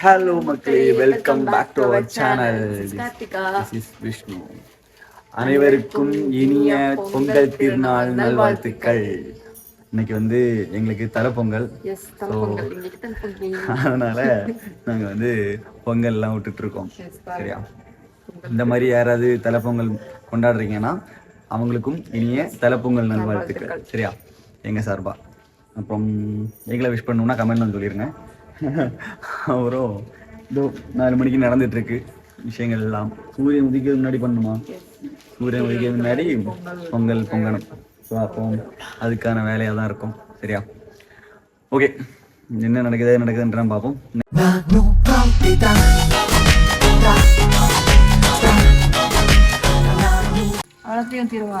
Hello மக்களே. Welcome back to our channel Vishnu அனைவருக்கும் இனிய பொங்கல் திருநாள் நல்வாழ்த்துக்கள். இன்னைக்கு வந்து எங்களுக்கு தலப்பொங்கல். பொங்கல் அதனால நாங்க வந்து பொங்கல்லாம் விட்டுட்டு இருக்கோம். சரியா? இந்த மாதிரி யாராவது தலைப்பொங்கல் கொண்டாடுறீங்கன்னா அவங்களுக்கும் இனிய தலைப்பொங்கல் நல்வாழ்த்துக்கள். சரியா? எங்க சார்பா? அப்புறம் எங்களை விஷ் பண்ணணும்னா கமெண்ட்ல சொல்லிருங்க. அப்புறம் இதோ நாலு மணிக்கு நடந்துட்டு இருக்கு விஷயங்கள் எல்லாம் சூரியன் உதிக்க முன்னாடி பண்ணுமா சூரியன் உதிக்க முன்னாடி பொங்கல் பொங்கணும் ஸோ அப்போ அதுக்கான வேலையாக தான் இருக்கும். சரியா? ஓகே. என்ன நடக்குது ஏது நடக்குதுன்றதான் பார்ப்போம் அவ்வளோத்தையும் தீருவா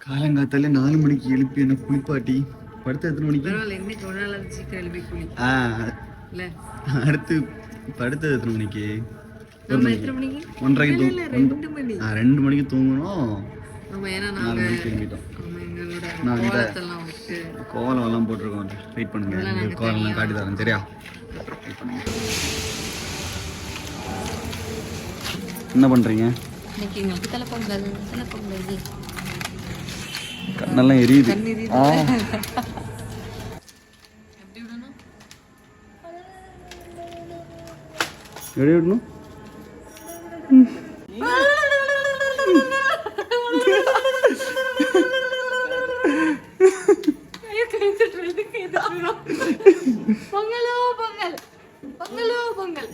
காலங்காத்தால நாலு மணிக்கு எழுப்பி என்ன குளிப்பாட்டி? படுத்த எத்தனை மணிக்கு? ஆ அடுத்து படுத்தது எத்தனை மணிக்கு? ஒன்றரைக்கு ரெண்டு மணிக்கு தூங்கணும். நாலு மணிக்கு கிளம்பிட்டோம் நான் கோலம் எல்லாம் போட்டிருக்கோம். வெயிட் பண்ணுங்க. உங்களுக்கு கோலம் காட்டி தரேன். சரியா? வெயிட் பண்ணுங்க. என்ன தலைப்பொங்கல் கண்ணெல்லாம் எரியுது. எப்படி விடணும் எப்படி விடணும் பொங்கலோ பொங்கல் பொங்கலோ பொங்கல்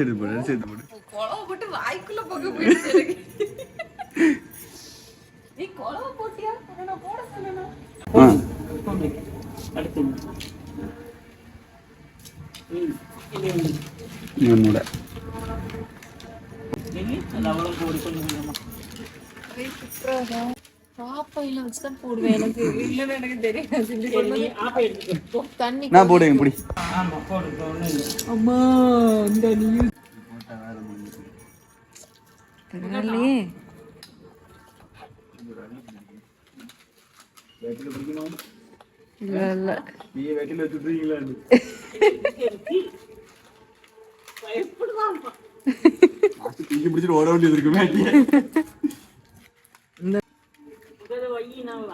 அரிசி எடுத்து போடு அரிசி எடுத்து போடு குழவை போட்டு வாய்க்குள்ள பொங்க போயிடுச்சு. நீ குழவை போட்டியா? நான் போட சொல்லணும். போடுவேன் எனக்கு? இல்லைன்னு எனக்கு தெரியும் தண்ணி நான் போடுங்க பிடி அம்மா இந்த நீ பரவாயில்லையே. இல்ல இல்ல. நீ வெட்டில வச்சுட்டீங்களா தூக்கி பிடிச்சிட்டு ஓட வேண்டியது இருக்குமே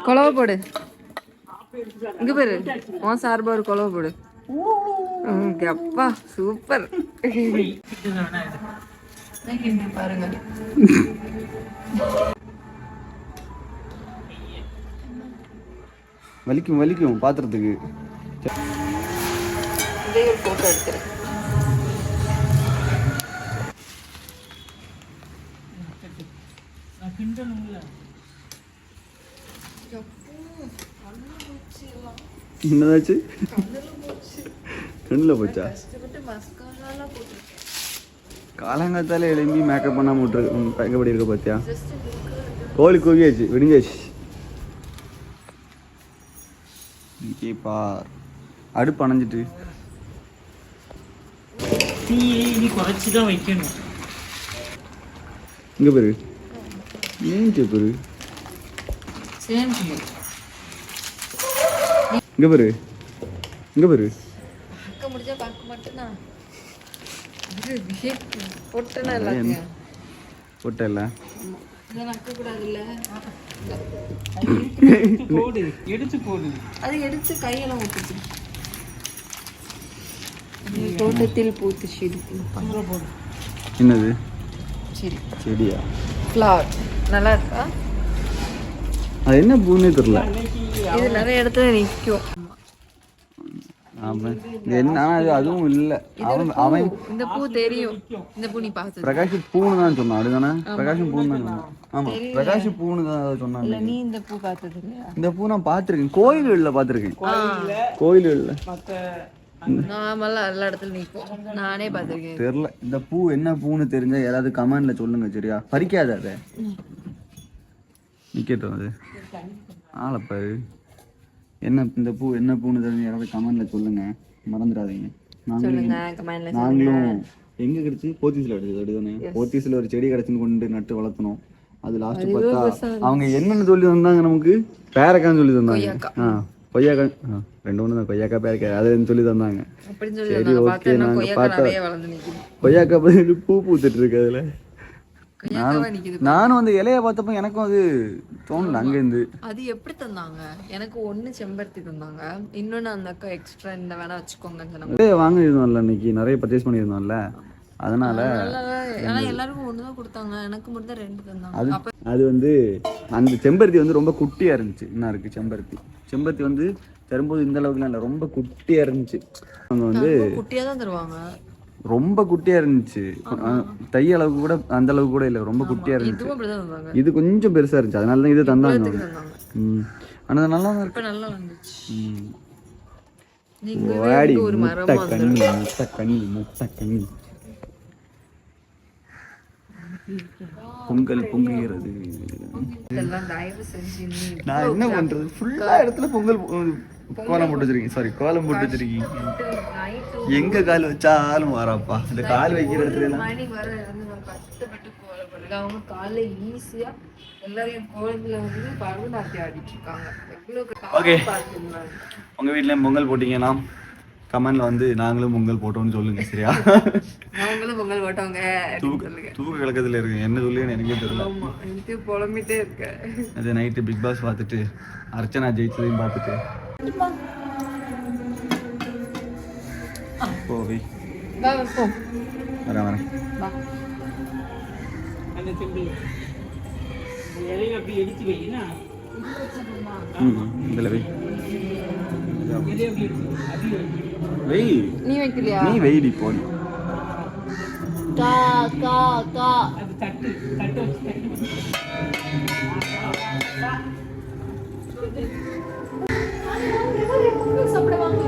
குழவை போடு. இங்க பாரு உன் சார்பா ஒரு குழவை போடு. அப்பா சூப்பர். பாருங்க. வலிக்கும் வலிக்கும் பாத்திரத்துக்கு. போட்டோ எடுத்துரு. என்னதாச்சு? கண்ணில் போச்சா? காலங்காத்தால எழும்பி மேக்கப் பண்ணாம விட்டுரு. எங்கப்படி இருக்க பார்த்தியா கோழி கூவியாச்சு விடிஞ்சாச்சு. இன்னைக்கு பார். அடுப்பு அணைஞ்சிட்டு. குறைச்சி தான் வைக்கணும். இங்க பாரு. ஏன் பாரு? இங்க பாரு. இங்க பாரு. பார்க்க முடிஞ்சா பார்க்க மாட்டேனா போட்டல இதை நக்க கூடாதுல்ல போடு எடுத்து போடு அது எடுத்து கையெல்லாம் தோட்டத்தில் பூத்து என்னது? சரி செடியா? ஃப்ளவர் நல்லா இருக்கா? அது என்ன பூன்னே தெரியல. இது நிறைய இடத்துல நிற்கும். ஆமா. இது என்ன அதுவும் இல்ல. அவன் அவன் இந்த பூ தெரியும். இந்த பூ நீ பார்த்தது பிரகாஷ் பூன்னு தான் சொன்னான். அப்படிதானே? பிரகாஷும் பூன்னு தான் சொன்னான். ஆமா. பிரகாஷ் பூன்னு தான் சொன்னான் இல்ல நீ இந்த பூ பார்த்தது இந்த பூ நான் பார்த்துருக்கேன். கோயில்களில் பார்த்துருக்கேன். கோயில்களில். நார்மலா எல்லா இடத்துல நிற்கும் நானே பார்த்துருக்கேன். தெரில இந்த பூ என்ன பூன்னு தெரிஞ்சா யாராவது கமெண்ட்ல சொல்லுங்க சரியா? பறிக்காத அதை. நிக்கட்டும் அது. ஆளப்பாரு என்ன இந்த பூ என்ன பூன்னு தெரிஞ்சு யாராவது கமெண்ட்ல சொல்லுங்க. மறந்துடாதீங்க. நாங்களும் எங்க கிடைச்சு போத்தீஸ்ல கிடைச்சது அப்படிதானே? போத்தீஸ்ல ஒரு செடி கிடைச்சுன்னு கொண்டு நட்டு வளர்த்தணும். அது லாஸ்ட் பார்த்தா அவங்க என்னன்னு சொல்லி தந்தாங்க நமக்கு? பேரக்கான்னு சொல்லி தந்தாங்க. கொய்யாக்கா ரெண்டு ஒன்று தான் கொய்யாக்கா பேரக்கா அதுன்னு சொல்லி தந்தாங்க. சரி ஓகே பார்த்தோம்னா நாங்க கொய்யாக்கா பார்த்தா கொய்யாக்கா பூ பூத்துட்டு இருக்கு அதுல. நானும் அந்த இலைய பார்த்தப்ப எனக்கும் அது தோணல அங்கேருந்து. அது எப்படி தந்தாங்க? எனக்கு ஒண்ணு செம்பருத்தி தந்தாங்க. இன்னொன்னு அந்த அக்கா எக்ஸ்ட்ரா இந்த வேணா வச்சுக்கோங்கன்னு சொன்னாங்க வாங்கியிருந்தோம்ல இன்னைக்கு நிறைய பர்ச்சேஸ் பண்ணியிருந்தோம்ல. அதனால எல்லாருக்கும் ஒண்ணுதான் கொடுத்தாங்க. எனக்கு மட்டும் ரெண்டு தந்தாங்க. அது வந்து அந்த செம்பருத்தி வந்து ரொம்ப குட்டியா இருந்துச்சு. என்ன இருக்கு செம்பருத்தி? செம்பருத்தி வந்து தரும்போது இந்த அளவுக்குலாம் இல்லை ரொம்ப குட்டியா இருந்துச்சு. அவங்க வந்து குட்டியா தான் தருவாங்க. ரொம்ப குட்டியா இருந்துச்சு. தை அளவுக்கு கூட அந்த அளவுக்கு கூட இல்லை. ரொம்ப குட்டியா இருந்துச்சு. இது கொஞ்சம் பெருசா இருந்துச்சு. அதனால தான் இது தந்தாங்க இதுக்கு தந்தாங்க. ம். ஆனா அது நல்லா தான் இருக்கு. நல்லா ஒரு முட்டை மரமா கண்ணி முட்டை கண்ணி முட்டை கண்ணி பொங்கல் பொங்குகிறது நான் என்ன பண்றது? ஃபுல்லா இடத்துல பொங்கல் கோலம் போட்டு வச்சிருக்கீங்க. சாரி கோலம் போட்டு வச்சிருக்கீங்க. எங்க கால் வச்சாலும் வராப்பா? இந்த கால் வைக்கிற இடத்துல எல்லாம். அவங்க காலைல ஈஸியா எல்லாரையும் கோலத்துல வந்து பரதநாட்டியம் ஆடிட்டு இருக்காங்க உங்க வீட்லயும் பொங்கல் போட்டீங்கன்னா கமெண்ட்ல வந்து நாங்களும் பொங்கல் போட்டோம்னு சொல்லுங்க சரியா? நாங்களும் பொங்கல் சொல்லுங்க. தூக்க கலக்கத்துல இருக்கு என்ன சொல்லுன்னு எனக்கே தெரியல. எனக்கு புலம்பிட்டே இருக்க அது நைட்டு பிக் பாஸ் பார்த்துட்டு அர்ச்சனா ஜெயிச்சதையும் பார்த்துட்டு போ. அப்படி வை. வெய் நீ வைக்கலையா? நீ வெயிடி போடி கா கா கா. தட்டு தட்டு வச்சு தட்டு சாப்பிடுவாங்க.